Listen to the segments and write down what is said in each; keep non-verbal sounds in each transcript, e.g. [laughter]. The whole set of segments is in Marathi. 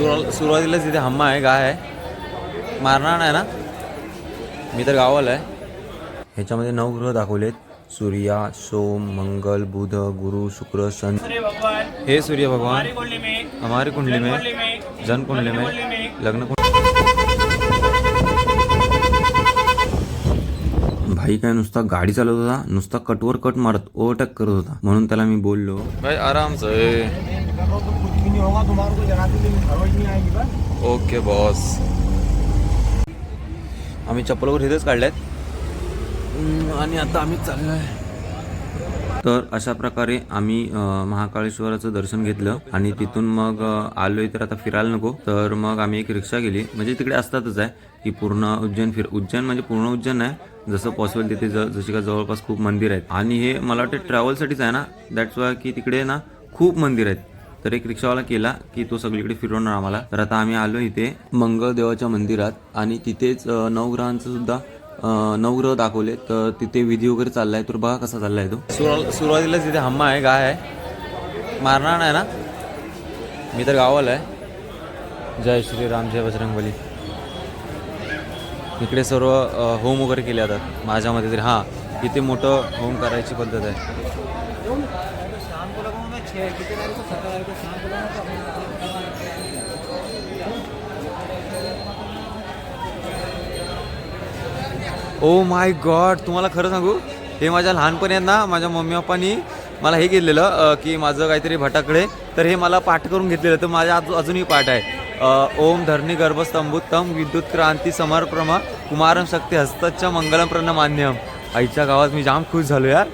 सुरू सुरुवातीलाच इथे हम्मा आहे गाय आहे. मारणार नाही ना? मी तर गावाला आहे. ह्याच्यामध्ये नऊ ग्रह दाखवलेत. सूर्या सोम मंगल बुध गुरु शुक्र सन हे सूर्य भगवान हमारी कुंडली में हमारी कुंडली में जन कुंडली कुंडली में. लग्न भाई काय नुसता गाडी चालवत होता नुसता कटवर कट मारत ओव्हरटेक करत होता. म्हणून त्याला मी बोललो. भाई आराम से ओके बॉस. आम्ही चप्पल वगैरे इथेच काढल्यात. आणि आता आम्ही चाललो आहे तर अशा प्रकारे आम्ही महाकाळेश्वराचं दर्शन घेतलं. आणि तिथून मग आलोय तर आता फिरायला नको. तर मग आम्ही एक रिक्षा गेली. म्हणजे तिकडे असतातच आहे की पूर्ण उज्जैन फिर उज्जैन म्हणजे पूर्ण उज्जैन नाही जसं पॉसिबल तिथे ज जशी का जवळपास खूप मंदिर आहेत. आणि हे मला वाटतं ट्रॅव्हलसाठीच आहे ना? दॅट्स वाय की तिकडे ना खूप मंदिर आहेत. तर एक रिक्षावाला केला की तो सगळीकडे फिरवणार आम्हाला. तर आता आम्ही आलो इथे मंगळदेवाच्या मंदिरात आणि तिथेच नवग्रहांचं सुद्धा नवग्रह दाखवले. तर तिथे विधी वगैरे चाललाय. तर बघा कसा चाललाय तो. सुरुवातीलाच तिथे हम्मा आहे गाय आहे. मारणार नाही ना? मी तर गावाला आहे. जय श्रीराम जय बजरंगबली. इकडे सर्व होम वगैरे केले जातात. माझ्यामध्ये तरी हां किती मोठं होम करायची पद्धत आहे. ओ माय गॉड तुम्हाला खरं सांगू हे माझ्या लहानपणी आहेत ना माझ्या मम्मी पप्पानी मला हे घेतलेलं की माझं काहीतरी भटाकडे तर हे मला पाठ करून घेतलेलं तर माझ्या अजून अजूनही पाठ आहे. ओम धरणी गर्भस्तंभुत्तम विद्युत क्रांती समर्प्रमा कुमारम शक्ती हस्तच्च मंगलम प्रणमान्यम. आईच्या गावात मी जाम खुश झालो यार.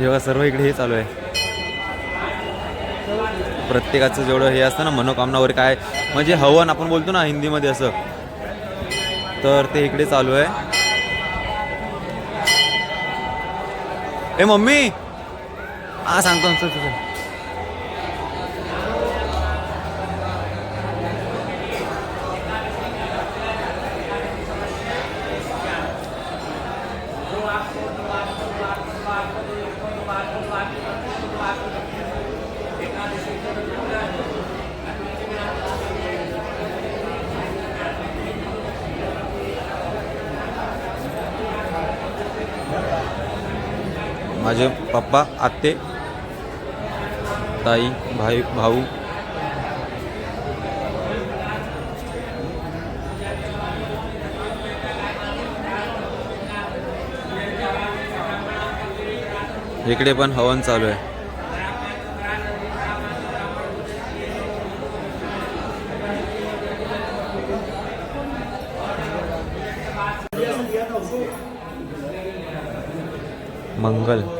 हे बघा सर्व इकडे हे चालू आहे. प्रत्येकाचं जेवढं हे असतं ना मनोकामना वगैरे काय म्हणजे हवन आपण बोलतो ना हिंदीमध्ये असं. तर ते इकडे चालू आहे. ए मम्मी! हा सांगतो तुझं माझे पप्पा आत्ते ताई भाई भाऊ. इकडे पण हवन चालू आहे. मंगल.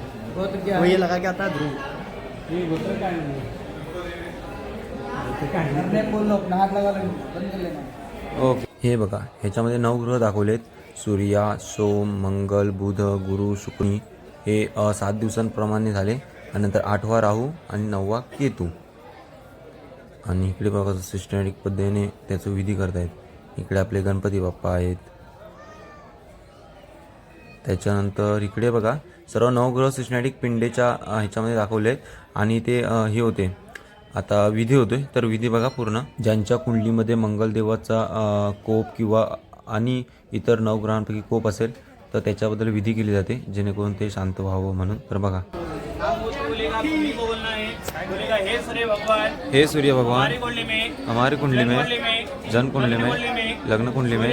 में डाल देना वो ये लगा के आता है ध्रुव। ओके। हे बघा ह्याच्यामध्ये नवग्रह दाखवलेत. सूर्या सोम मंगल बुध गुरु शुक्री हे अ, सात दिवसांप्रमाणे झाले. आणि नंतर आठवा राहू आणि नववा केतू. आणि इकडे बघा सिस्टमॅटिक पद्धतीने त्याचं विधी करतायत. इकडे आपले गणपती बाप्पा आहेत. त्याच्यानंतर इकडे बघा सर्व नवग्रह सिस्टमॅटिक पिंडेच्या ह्याच्यामध्ये दाखवले आणि ते हे होते. आता विधी होतोय. तर विधी बघा पूर्ण. ज्यांच्या कुंडलीमध्ये मंगलदेवाचा कोप किंवा आणि इतर नवग्रहांपैकी कोप असेल तर त्याच्याबद्दल विधी केली जाते. जेणेकरून ते शांत व्हावं म्हणून. तर बघा. है सूर्य भगवान हमारी कुंडली में जन कुंडली में लग्न कुंडली में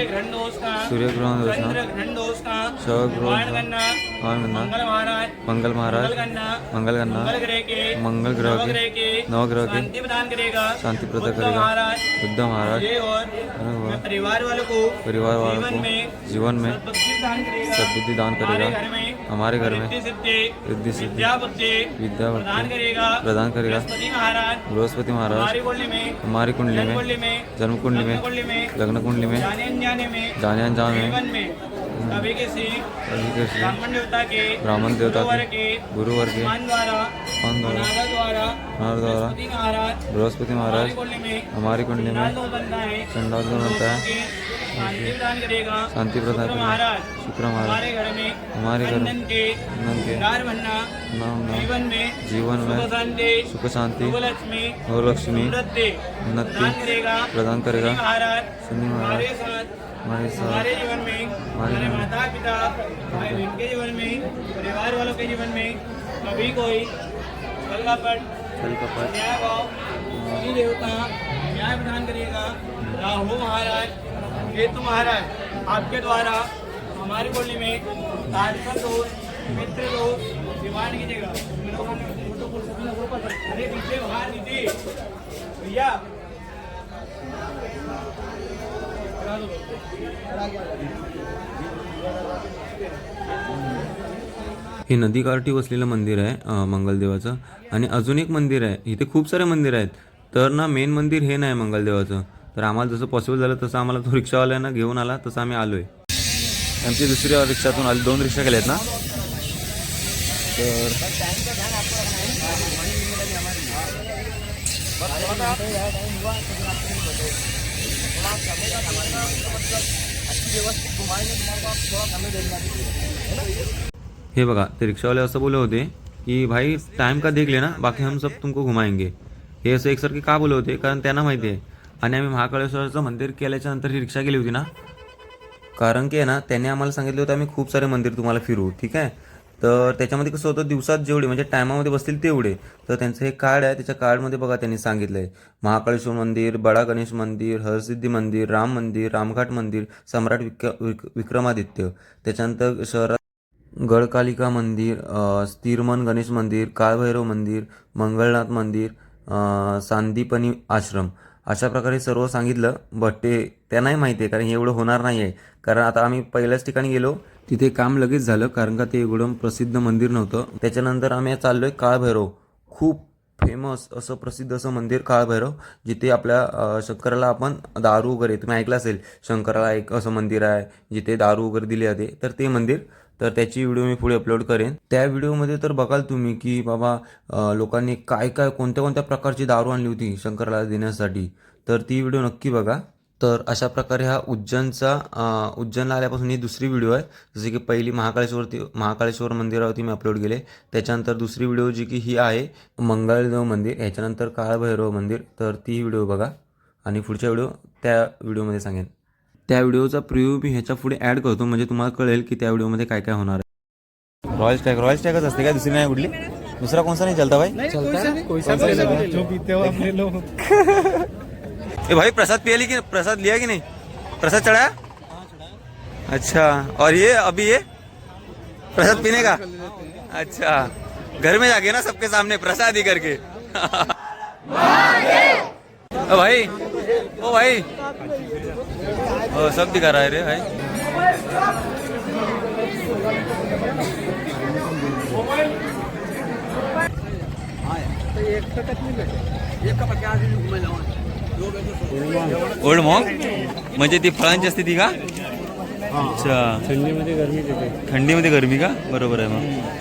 सूर्य ग्रहण दोष का चंद्र ग्रहण मंगल महाराज मंगल महाराज मंगल गन्ना मंगल ग्रह के मंगल ग्रह के शांति प्रदान करेगा शांति प्रदान बुद्ध करेगा महाराज परिवार वालों को परिवार वालों को जीवन में सद्बुद्धि दान करेगा हमारे घर में रिद्धि सिद्धि सिद्धि विद्या प्रदान करेगा प्रदान करेगा बृहस्पति महाराज हमारी कुंडली में जन्म कुंडली में लग्न कुंडली में जाने अनजाने में कभी किसी ब्राह्मण देवता के ब्राह्मण देवता के गुरुवर के द्वारा बृहस्पति महाराज हमारी कुंडली में चंडाल बनता है। शांति प्रदान करेगा। शुक्र महाराज हमारे घर में हमारे घर के जीवन में जीवन में सुख शांति और लक्ष्मी उन्नति प्रदान करेगा। शनि महाराज हमारे साथ हमारे जीवन में हमारे माता पिता भाई बहन के जीवन में परिवार वालों के जीवन में कभी कोई छल कपट छल कपट न्याय भाव शनि देवता न्याय प्रदान करिएगा। राहु महाराज केतु महाराज आपके द्वारा हमारी बोली में तारक दोष मित्र दोष निवारण कीजिएगा। अरे पीछे बाहर भैया। हे नदीकाठी वसलेलं मंदिर आहे मंगलदेवाचं. आणि अजून एक मंदिर आहे इथे खूप सारे मंदिर आहेत. तर ना मेन मंदिर हे नाही मंगलदेवाचं. तर आम्हाला जसं पॉसिबल झालं तसं आम्हाला तो रिक्षावाल्यानं घेऊन आला तसं आम्ही आलो आहे आमची दुसऱ्या रिक्षातून आली दोन रिक्षा केल्या आहेत ना? तर हे बघा ते रिक्षावाले असं बोले होते की भाई टाइम का देख लेना बाकी हम सब तुमको घुमाएंगे. हे असं एकसारखे का बोले होते? कारण त्यांना माहिती आहे. आणि आम्ही महाकाळेश्वराचं मंदिर केल्याच्यानंतर ही रिक्षा गेली होती ना? कारण की आहे ना त्यांनी आम्हाला सांगितलं होतं आम्ही खूप सारे मंदिर तुम्हाला फिरू ठीक आहे? तर त्याच्यामध्ये कसं होतं दिवसात जेवढे म्हणजे टायमामध्ये बसतील तेवढे. तर त्यांचं हे कार्ड आहे त्याच्या कार्डमध्ये बघा त्यांनी सांगितलं आहे महाकाळेश्वर मंदिर बडा गणेश मंदिर हरसिद्धी मंदिर राम मंदिर रामघाट मंदिर सम्राट विक विक विक्रमादित्य. त्याच्यानंतर शहरात गडकालिका मंदिर स्थिरमन गणेश मंदिर काळभैरव मंदिर मंगळनाथ मंदिर सांदीपनी आश्रम. अशा प्रकारे सर्व सांगितलं बट ते त्यांनाही माहिती आहे कारण हे एवढं होणार नाही आहे कारण आता आम्ही पहिल्याच ठिकाणी गेलो तिथे काम लगेच झालं कारण का ते एवढं प्रसिद्ध मंदिर नव्हतं. त्याच्यानंतर आम्ही चाललोय काळभैरव. खूप फेमस असं प्रसिद्ध असं मंदिर काळभैरव जिथे आपल्या शंकराला आपण दारू वगैरे तुम्ही ऐकलं असेल शंकराला एक असं मंदिर आहे जिथे दारू वगैरे दिली जाते तर ते मंदिर. तर त्याची व्हिडिओ मी पुढे अपलोड करेन. त्या व्हिडिओमध्ये तर बघाल तुम्ही की बाबा लोकांनी काय काय कोणत्या कोणत्या प्रकारची दारू आणली होती शंकराला देण्यासाठी. तर ती व्हिडिओ नक्की बघा. तर अशा प्रकारे हा उज्जैनचा उज्जैनला आल्यापासून ही दुसरी व्हिडिओ आहे. जसे की पहिली महाकाळेश्वरती महाकाळेश्वर मंदिरावरती मी अपलोड केले. त्याच्यानंतर दुसरी व्हिडिओ जी की ही आहे मंगळदेव मंदिर. याच्यानंतर काळभैरव मंदिर. तर ती व्हिडिओ बघा. आणि पुढच्या व्हिडिओ त्या व्हिडिओमध्ये सांगेन. त्या व्हिडिओचा प्रिव्ह्यू मी ह्याच्या पुढे ॲड करतो. म्हणजे तुम्हाला कळेल की त्या व्हिडिओमध्ये काय काय होणार आहे. रॉयल स्टॅग रॉयल स्टॅगच असते काय दुसरी नाही कुठली? दुसरा कोणता नाही? चलता भाई जो [laughs] हो ए भाई, प्रसाद पिया ली कि प्रसाद लिया कि नहीं? प्रसाद चढ़ाया? अच्छा और ये, अभी ये? प्रसाद पीने का? अच्छा घर में जाके ना सबके सामने प्रसाद ही करके। ओ भाई ओ भाई। ओ, सब दिखा रहा है रे भाई। ओल्ड मॉग? म्हणजे ती फळांची असते ती का अच्छा. थंडीमध्ये गरमी थंडीमध्ये गरमी का? बरोबर आहे मग.